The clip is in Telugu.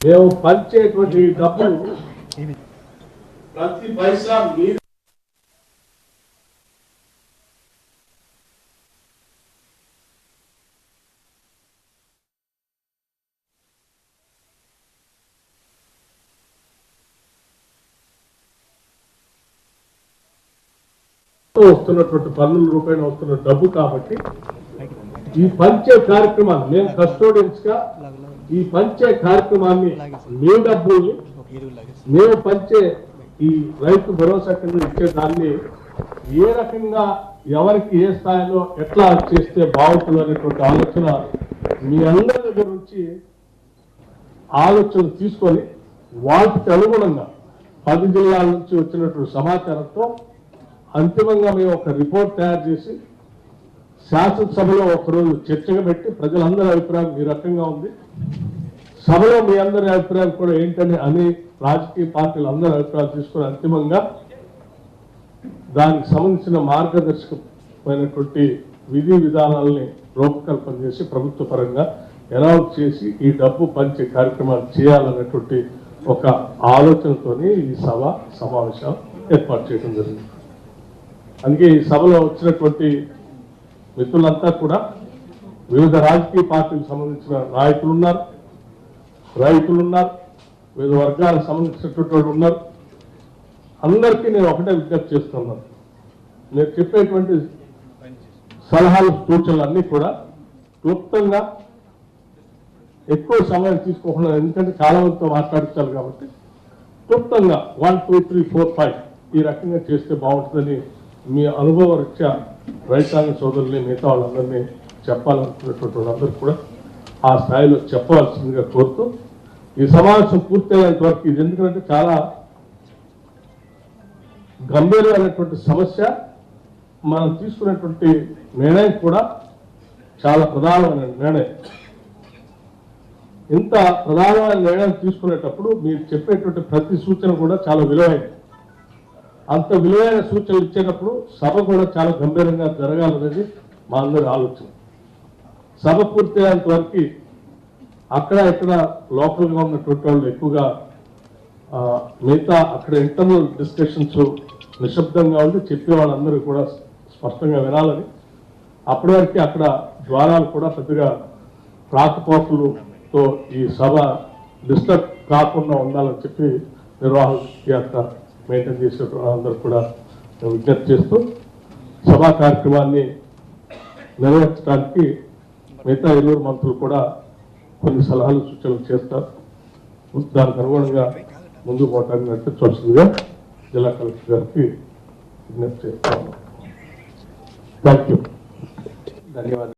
మేము పంచేటువంటి డబ్బులు ప్రతి పైసా మీరు వస్తున్నటువంటి పన్నుల రూపాయలు వస్తున్న డబ్బు కాబట్టి ఈ పంచే కార్యక్రమాన్ని మేము కస్టోడియన్స్గా ఈ పంచే కార్యక్రమాన్ని మీ డబ్బుల్ని మేము పంచే ఈ రైతు భరోసా కింద ఇచ్చే దాన్ని ఏ రకంగా ఎవరికి ఏ స్థాయిలో ఎట్లా చేస్తే బాగుంటుంది అనేటువంటి ఆలోచన మీ అందరి దగ్గర నుంచి ఆలోచన తీసుకొని వాటికి అనుగుణంగా పది జిల్లాల నుంచి వచ్చినటువంటి సమాచారంతో అంతిమంగా మేము ఒక రిపోర్ట్ తయారు చేసి శాసనసభలో ఒకరోజు చర్చగా పెట్టి ప్రజలందరి అభిప్రాయం ఈ రకంగా ఉంది. సభలో మీ అందరి అభిప్రాయం కూడా ఏంటని అని రాజకీయ పార్టీలు అందరి అభిప్రాయాలు తీసుకుని అంతిమంగా దానికి సంబంధించిన మార్గదర్శకమైనటువంటి విధి విధానాలని రూపకల్పన చేసి ప్రభుత్వ పరంగా అనౌన్స్ చేసి ఈ డబ్బు పంచే కార్యక్రమాలు చేయాలన్నటువంటి ఒక ఆలోచనతోనే ఈ సభ సమావేశం ఏర్పాటు చేయడం జరిగింది. అందుకే ఈ సభలో వచ్చినటువంటి మిత్రులంతా కూడా వివిధ రాజకీయ పార్టీలకు సంబంధించిన నాయకులు ఉన్నారు. రైతులు ఉన్నారు వివిధ వర్గాలకు సంబంధించినటువంటి వాళ్ళు ఉన్నారు. అందరికీ నేను ఒకటే విజ్ఞప్తి చేస్తున్నాను. నేను చెప్పేటువంటి సలహాలు సూచనలన్నీ కూడా క్లుప్తంగా ఎక్కువ సమయం తీసుకోకుండా ఎందుకంటే చాలా మందితో మాట్లాడించాలి కాబట్టి క్లుప్తంగా one two three four five ఈ రకంగా చేస్తే బాగుంటుందని మీ అనుభవ రీత్యా రైతాంగ సోదరుల్ని మిగతా వాళ్ళందరినీ చెప్పాలనుకున్నటువంటి వాళ్ళందరూ కూడా ఆ స్థాయిలో చెప్పవలసిందిగా కోరుతూ ఈ సమావేశం పూర్తయ్యేంత వరకు ఇది ఎందుకంటే చాలా గంభీరమైనటువంటి సమస్య. మనం తీసుకున్నటువంటి నిర్ణయం కూడా చాలా ప్రధానమైన నిర్ణయం. ఇంత ప్రధానమైన నిర్ణయం తీసుకునేటప్పుడు మీరు చెప్పేటువంటి ప్రతి సూచన కూడా చాలా విలువైనది. అంత విలువైన సూచనలు ఇచ్చేటప్పుడు సభ కూడా చాలా గంభీరంగా జరగాలనేది మా అందరి ఆలోచన. సభ పూర్తయ్యేంత వరకు అక్కడ ఇక్కడ లోకల్గా ఉన్నటువంటి వాళ్ళు ఎక్కువగా మిగతా అక్కడ ఇంటర్నల్ డిస్కషన్స్ నిశ్శబ్దంగా ఉండి చెప్పే వాళ్ళందరూ కూడా స్పష్టంగా వినాలని. అప్పటి వరకు అక్కడ ద్వారాలు కూడా పెద్దగా రాకపోకలుతో ఈ సభ డిస్టర్బ్ కాకుండా ఉండాలని చెప్పి నిర్వాహక అక్కడ మెయింటైన్ చేసే అందరూ కూడా విజ్ఞప్తి చేస్తూ సభా కార్యక్రమాన్ని నిర్వహించడానికి మిగతా ఇరువురు మంత్రులు కూడా కొన్ని సలహాలు సూచనలు చేస్తారు దానికి అనుగుణంగా ముందు పోవటానికి నడిపించవలసిందిగా జిల్లా కలెక్టర్ గారికి విజ్ఞప్తి చేస్తాను థ్యాంక్ యూ ధన్యవాదాలు.